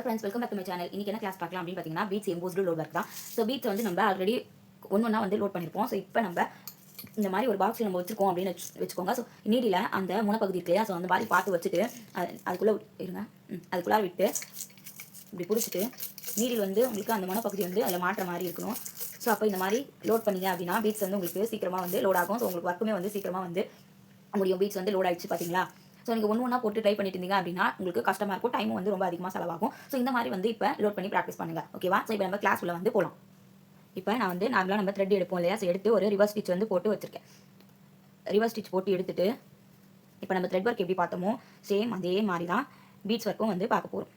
Hello friends welcome back my channel இன்னைக்கு என்ன class பார்க்கலாம் அப்படின்னு பார்த்தீங்கன்னா பீட்ஸ் எம்போஸ்டு லோட் ஒர்க் தான். ஸோ பீட்ஸ் வந்து நம்ம ஆல்ரெடி ஒன்று ஒன்றா வந்து லோட் பண்ணியிருப்போம் ஸோ இப்போ நம்ம இந்த மாதிரி ஒரு பாக்ஸில் நம்ம வச்சிருக்கோம் அப்படின்னு வச்சுக்கோங்க. ஸோ நீடியில் அந்த முனைப்பகுதி இருக்கு இல்லையா? ஸோ அந்த மாதிரி பார்த்து வச்சுட்டு அதுக்குள்ளே இருங்க. அதுக்குள்ளார விட்டு இப்படி பிடிச்சிட்டு நீடில் வந்து உங்களுக்கு அந்த முனைப்பகுதி வந்து அதில் மாற்ற மாதிரி இருக்கணும். ஸோ அப்போ இந்த மாதிரி லோட் பண்ணீங்க அப்படின்னா பீட்ஸ் வந்து உங்களுக்கு சீக்கிரமாக வந்து லோட் ஆகும். ஸோ உங்களுக்கு ஒர்க்குமே வந்து சீக்கிரமாக வந்து முடியும். பீட்ஸ் வந்து லோட் ஆகிடுச்சு பார்த்தீங்களா? ஸோ நீங்கள் ஒன்று ஒன்றா போட்டு ட்ரை பண்ணிட்டு இருந்தீங்க அப்படின்னா உங்களுக்கு கஷ்டமாக இருக்கும் டைமும் வந்து ரொம்ப அதிகமாக செலவாகும். ஸோ இந்த மாதிரி வந்து இப்போ லோட் பண்ணி ப்ராக்டிஸ் பண்ணுங்க. ஓகேவா ஸோ இப்போ நம்ம கிளாஸ் உள்ள வந்து போகலாம் இப்போ நான் வந்து நார்மலாக நம்ம த்ரெட் எடுப்போம் இல்லையா? ஸோ எடுத்து ஒரு ரிவர்ஸ் ஸ்டிச் வந்து போட்டு வச்சிருக்கேன். ரிவர்ஸ் ஸ்டிச் போட்டு எடுத்துட்டு இப்போ நம்ம த்ரெட் ஒர்க் எப்படி பார்த்தோமோ சேம் அதே மாதிரி தான் பீட்ஸ் ஒர்க்கும் வந்து பார்க்க போகிறோம்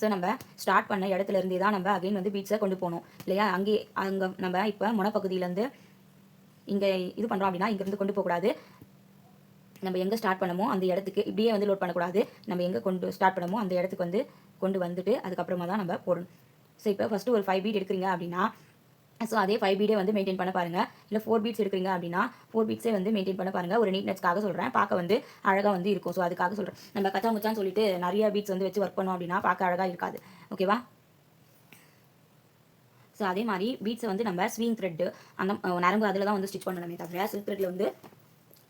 ஸோ நம்ம ஸ்டார்ட் பண்ண இடத்துல இருந்தே தான் நம்ம அகைன் வந்து பீட்ஸை கொண்டு போகணும். இல்லையா? அங்கே அங்கே நம்ம இப்போ முனப்பகுதியிலேருந்து இங்கே இது பண்ணுறோம் அப்படின்னா இங்கேருந்து கொண்டு போகக்கூடாது. நம்ம எங்கே ஸ்டார்ட் பண்ணமோ அந்த இடத்துக்கு இப்படியே வந்து லோட் பண்ணக்கூடாது. நம்ம எங்கே கொண்டு ஸ்டார்ட் பண்ணமோ அந்த இடத்துக்கு வந்து கொண்டு வந்துட்டு அதுக்கப்புறமா தான் நம்ம போடணும். ஸோ இப்போ ஃபஸ்ட்டு ஒரு ஃபைவ் பீட் எடுக்கிறீங்க அப்படின்னா ஸோ அதே ஃபைவ் பீடே வந்து மெயின்டைன் பண்ண பாருங்கள் இல்லை ஃபோர் பீட்ஸ் எடுக்கிறீங்க அப்படின்னா ஃபோர் பீட்ஸே வந்து மெயின்டைன் பண்ண பாருங்கள் ஒரு நீட்னஸ்க்காக சொல்கிறேன் பார்க்க வந்து அழகாக வந்து இருக்கும். ஸோ அதுக்காக சொல்கிறேன் நம்ம கச்சா முச்சான்னு சொல்லிட்டு நிறைய பீட்ஸ் வந்து வச்சு ஒர்க் பண்ணோம் அப்படின்னா பார்க்க அழகாக இருக்காது. ஓகேவா ஸோ அதே மாதிரி பீட்ஸை வந்து நம்ம ஸ்விங் த்ரெட்டு அந்த நரம்பு அதில் தான் வந்து ஸ்டிச் பண்ணணுமே தவிர சில்க் த்ரெட்டில் வந்து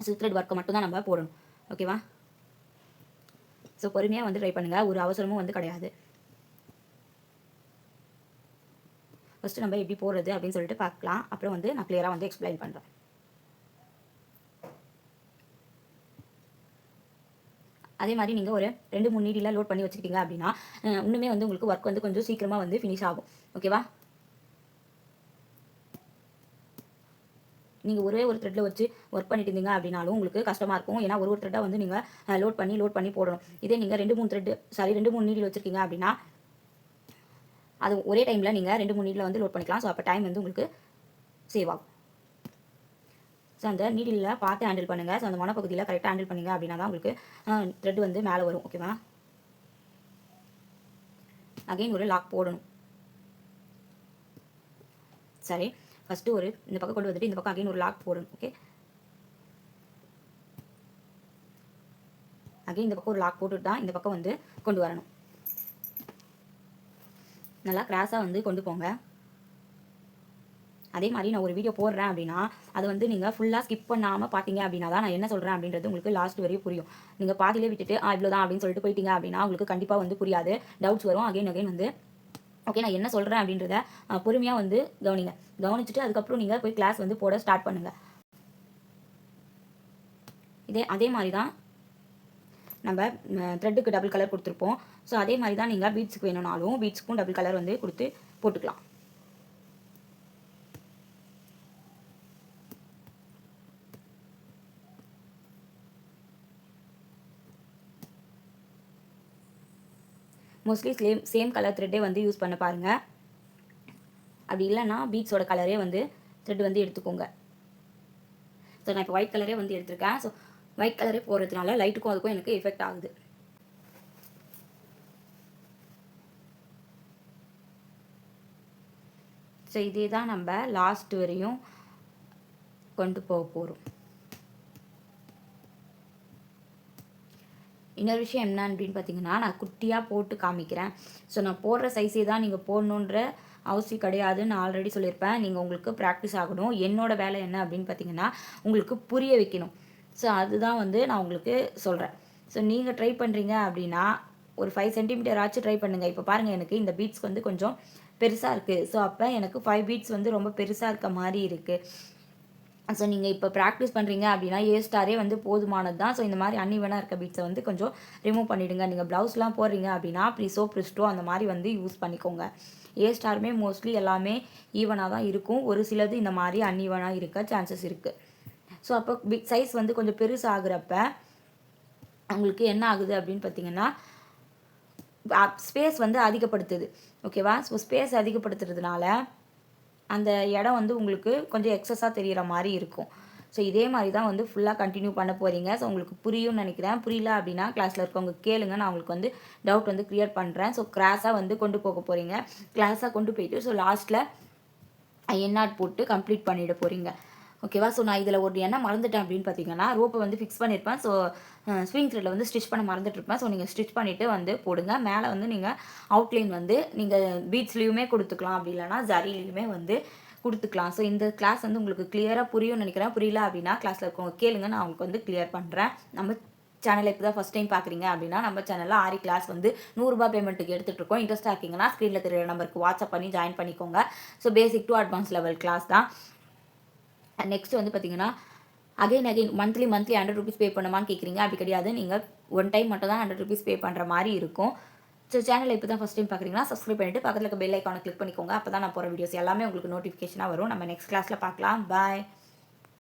சில்க் த்ரெட் ஒர்க்கை மட்டும் தான் நம்ம போடணும். ஓகேவா ஸோ பொறுமையாக வந்து ட்ரை பண்ணுங்கள் ஒரு அவசரமும் வந்து கிடையாது. ஃபஸ்ட்டு நம்ம எப்படி போடுறது அப்படின்னு சொல்லிட்டு பார்க்கலாம். அப்புறம் வந்து நான் கிளியராக வந்து எக்ஸ்பிளைன் பண்ணுறேன் அதே மாதிரி நீங்கள் ஒரு ரெண்டு மூணு நீடியில் லோட் பண்ணி வச்சுக்கிட்டீங்க அப்படின்னா இன்னுமே வந்து உங்களுக்கு ஒர்க் வந்து கொஞ்சம் சீக்கிரமாக வந்து ஃபினிஷ் ஆகும். ஓகேவா நீங்கள் ஒரே ஒரு த்ரெட்டில் வச்சு ஒர்க் பண்ணிட்டு இருந்தீங்க அப்படின்னாலும் உங்களுக்கு கஷ்டமாக இருக்கும். ஏன்னா ஒரு ஒரு த்ரெட்டாக வந்து நீங்கள் லோட் பண்ணி லோட் பண்ணி போடணும். இதே நீங்கள் ரெண்டு மூணு த்ரெட்டு சாரி ரெண்டு மூணு நீடில் வச்சுருக்கீங்க அப்படின்னா அது ஒரே டைமில் நீங்கள் ரெண்டு மூணு நீடில் வந்து லோட் பண்ணிக்கலாம். ஸோ அப்போ டைம் வந்து உங்களுக்கு சேவ் ஆகும். ஸோ அந்த நீடில் பார்த்து ஹேண்டில் பண்ணுங்கள் ஸோ அந்த மனப்பகுதியில் கரெக்டாக ஹேண்டில் பண்ணீங்க அப்படின்னா தான் உங்களுக்கு த்ரெட் வந்து மேலே வரும். ஓகேவா அகைன் ஒரு லாக் போடணும். சரி. ஃபஸ்ட்டு ஒரு இந்த பக்கம் கொண்டு வந்துட்டு இந்த பக்கம் அகைன் ஒரு லாக் போடணும் ஓகே அகைன் இந்த பக்கம் ஒரு லாக் போட்டுட்டு தான் இந்த பக்கம் வந்து கொண்டு வரணும். நல்லா கிராஸாக வந்து கொண்டு போங்க. அதே மாதிரி நான் ஒரு வீடியோ போடுறேன் அப்படின்னா அது வந்து நீங்கள் ஃபுல்லாக ஸ்கிப் பண்ணாமல் பார்த்தீங்க அப்படின்னா தான் நான் என்ன சொல்கிறேன் அப்படின்றது உங்களுக்கு லாஸ்ட் வரையும் புரியும். நீங்கள் பாதியிலே விட்டுட்டு ஆ இவ்வளோதான் அப்படின்னு சொல்லிட்டு போயிட்டீங்க அப்படின்னா உங்களுக்கு கண்டிப்பாக வந்து புரியாது. டவுட்ஸ் வரும். அகைன் அகைன் வந்து ஓகே நான் என்ன சொல்கிறேன் அப்படின்றத பொறுமையாக வந்து கவனிங்க. கவனிச்சுட்டு அதுக்கப்புறம் நீங்கள் போய் கிளாஸ் வந்து போட ஸ்டார்ட் பண்ணுங்கள் இதே அதே மாதிரி தான் நம்ம த்ரெட்டுக்கு டபுள் கலர் கொடுத்துருப்போம். ஸோ அதே மாதிரி தான் நீங்கள் பீட்ஸுக்கு வேணும்னாலும் பீட்ஸுக்கும் டபுள் கலர் வந்து கொடுத்து போட்டுக்கலாம். மோஸ்ட்லி சேம் சேம் கலர் த்ரெட்டே வந்து யூஸ் பண்ண பாருங்கள் அப்படி இல்லைன்னா பீட்ஸோட கலரே வந்து த்ரெட் வந்து எடுத்துக்கோங்க. ஸோ நான் இப்போ ஒயிட் கலரே வந்து எடுத்திருக்கேன். ஸோ ஒயிட் கலரே போடுறதுனால லைட்டுக்கும் அதுக்கும் எனக்கு எஃபெக்ட் ஆகுது. ஸோ இதே தான் நம்ம லாஸ்ட் வரையும் கொண்டு போக போகிறோம் இன்னொரு விஷயம் என்ன அப்படின்னு பார்த்தீங்கன்னா நான் குட்டியாக போட்டு காமிக்கிறேன். ஸோ நான் போடுற சைஸே தான் நீங்கள் போடணுன்ற அவசியம் கிடையாது நான் ஆல்ரெடி சொல்லியிருப்பேன். நீங்கள் உங்களுக்கு ப்ராக்டிஸ் ஆகணும். என்னோட வேலை என்ன அப்படின்னு பார்த்தீங்கன்னா உங்களுக்கு புரிய வைக்கணும். ஸோ அதுதான் வந்து நான் உங்களுக்கு சொல்கிறேன் ஸோ நீங்கள் ட்ரை பண்ணுறீங்க அப்படின்னா ஒரு ஃபைவ் சென்டிமீட்டர் ஆச்சு ட்ரை பண்ணுங்கள் இப்போ பாருங்கள் எனக்கு இந்த பீட்ஸ் வந்து கொஞ்சம் பெருசாக இருக்குது ஸோ அப்போ எனக்கு ஃபைவ் பீட்ஸ் வந்து ரொம்ப பெருசாக இருக்க மாதிரி இருக்குது ஸோ நீங்கள் இப்போ ப்ராக்டிஸ் பண்ணுறீங்க அப்படின்னா ஏ ஸ்டாரே வந்து போதுமானது தான் ஸோ இந்த மாதிரி அன்னிவனாக இருக்க பீட்ஸை வந்து கொஞ்சம் ரிமூவ் பண்ணிவிடுங்க நீங்கள் ப்ளவுஸ்லாம் போடுறீங்க அப்படின்னா ப்ரிசோ ப்ரிஸ்டோ அந்த மாதிரி வந்து யூஸ் பண்ணிக்கோங்க. ஏ ஸ்டாருமே மோஸ்ட்லி எல்லாமே ஈவனாக தான் இருக்கும். ஒரு சிலது இந்த மாதிரி அன்ஈவனாக இருக்க சான்சஸ் இருக்குது ஸோ அப்போ பிக் சைஸ் வந்து கொஞ்சம் பெருசாகிறப்ப உங்களுக்கு என்ன ஆகுது அப்படின்னு பார்த்தீங்கன்னா ஸ்பேஸ் வந்து அதிகப்படுத்துது. ஓகேவா ஸோ ஸ்பேஸ் அதிகப்படுத்துறதுனால அந்த இடம் வந்து உங்களுக்கு கொஞ்சம் எக்ஸஸாக தெரிகிற மாதிரி இருக்கும். ஸோ இதே மாதிரி தான் வந்து ஃபுல்லாக கண்டினியூ பண்ண போகிறீங்க ஸோ உங்களுக்கு புரியும்னு நினைக்கிறேன். புரியல அப்படின்னா கிளாஸில் இருக்கவங்க கேளுங்க. நான் உங்களுக்கு வந்து டவுட் வந்து க்ளியர் பண்ணுறேன் ஸோ கிளாஸாக வந்து கொண்டு போக போகிறீங்க கிளாஸாக கொண்டு போயிட்டு ஸோ லாஸ்ட்டில் என்ஆட் போட்டு கம்ப்ளீட் பண்ணிட போகிறீங்க ஓகேவா ஸோ நான் இதில் ஒரு என்ன மறந்துட்டேன் அப்படின்னு பார்த்தீங்கன்னா ரோப்பை வந்து ஃபிக்ஸ் பண்ணியிருப்பேன் ஸோ ஸ்விங் த்ரெட்டில் வந்து ஸ்டிச் பண்ண மறந்துட்டுருப்பேன். ஸோ நீங்கள் ஸ்டிச் பண்ணிவிட்டு வந்து போடுங்க. மேலே வந்து நீங்கள் அவுட்லைன் வந்து நீங்கள் பீட்ஸ்லேயுமே கொடுத்துக்கலாம். அப்படி இல்லைனா ஜரிலையுமே வந்து கொடுத்துக்கலாம். ஸோ இந்த கிளாஸ் வந்து உங்களுக்கு கிளியராக புரியும்னு நினைக்கிறேன். புரியல அப்படின்னா கிளாஸில் இருக்கவங்க கேளுங்க. நான் உங்களுக்கு வந்து கிளியர் பண்ணுறேன் நம்ம சேனலை இப்போ தான் ஃபஸ்ட் டைம் பார்க்குறீங்க அப்படின்னா நம்ம சேனலில் ஆரி கிளாஸ் வந்து நூறுரூபா பேமெண்ட்டுக்கு எடுத்துகிட்டு இருக்கோம். இன்ட்ரெஸ்ட்டாக இருக்கீங்கன்னா ஸ்க்ரீனில் தெரியற நம்பருக்கு வாட்ஸ்அப் பண்ணி ஜாயின் பண்ணிக்கோங்க. So basic to advance level class தான். நெக்ஸ்ட் வந்து பார்த்தீங்கன்னா again again monthly monthly hundred rupees pay பண்ணுமான்னு கேட்குறீங்க அப்படி கிடையாது. நீங்கள் ஒன் டைம் மட்டும் தான் ஹண்ட்ரட் ருபீஸ் பே பண்ணுற மாதிரி இருக்கும். ஸோ சேனலை இப்போ தான் ஃபஸ்ட் டைம் பார்க்குறீங்கன்னா சப்ஸ்கிரைப் பண்ணிட்டு பக்கத்தில் இருக்க பெல் ஐக்கானை கிளிக் பண்ணிக்கோங்க. அப்போ தான் நான் போகிற வீடியோஸ் எல்லாமே உங்களுக்கு நோட்டிஃபிகேஷனாக வரும். நம்ம நெக்ஸ்ட் கிளாஸில் பார்க்கலாம். பாய்